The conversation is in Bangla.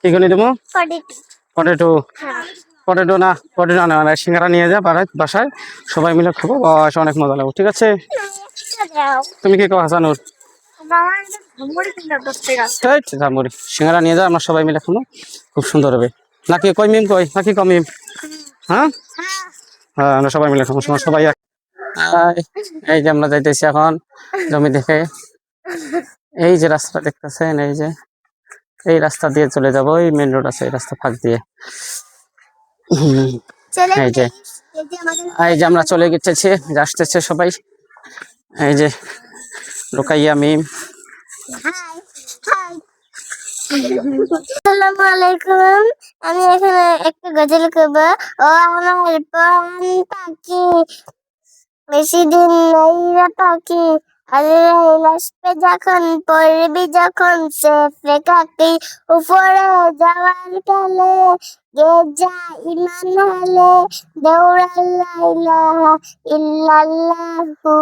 কি করে দেবো? পটেটো হ্যাঁ। পটেটো না পটেটো না সিঙ্গারা নিয়ে যা বাড়ায় বাসায়। সবাই মিলে খাব বাস অনেক মজা লাগবে ঠিক আছে? তুমি কি কো হাসানুর? সিঙ্গারা নিয়ে যা আমরা সবাই মিলে খাব খুব সুন্দর হবে। নাকি কই মিম কই? নাকি কমিম হ্যাঁ? হ্যাঁ আমরা সবাই মিলে খাব সবাই- এই যে আমরা যাইতেছি এখন জমি দেখে। এই যে রাস্তাটা দেখতেছেন এই যে। এই রাস্তা দিয়ে চলে যাব এই মেন রোড আছে এই রাস্তা ফাঁক দিয়ে। এই যে এই যে আমরা চলে গেছে আসতেছে সবাই। এই যে লুকাইয়া মিম। আসসালামু আলাইকুম আমি এখানে একটা গজল করব। ও আমার পাখি। বেশি দিন নেই পাখি। আরে লাসপে যখন পড়বি, যখন সে কাকি উপরে যাওয়ার কালে গে যা ইমান হলে দৌড়াল্লা ইল্লাল্লাহু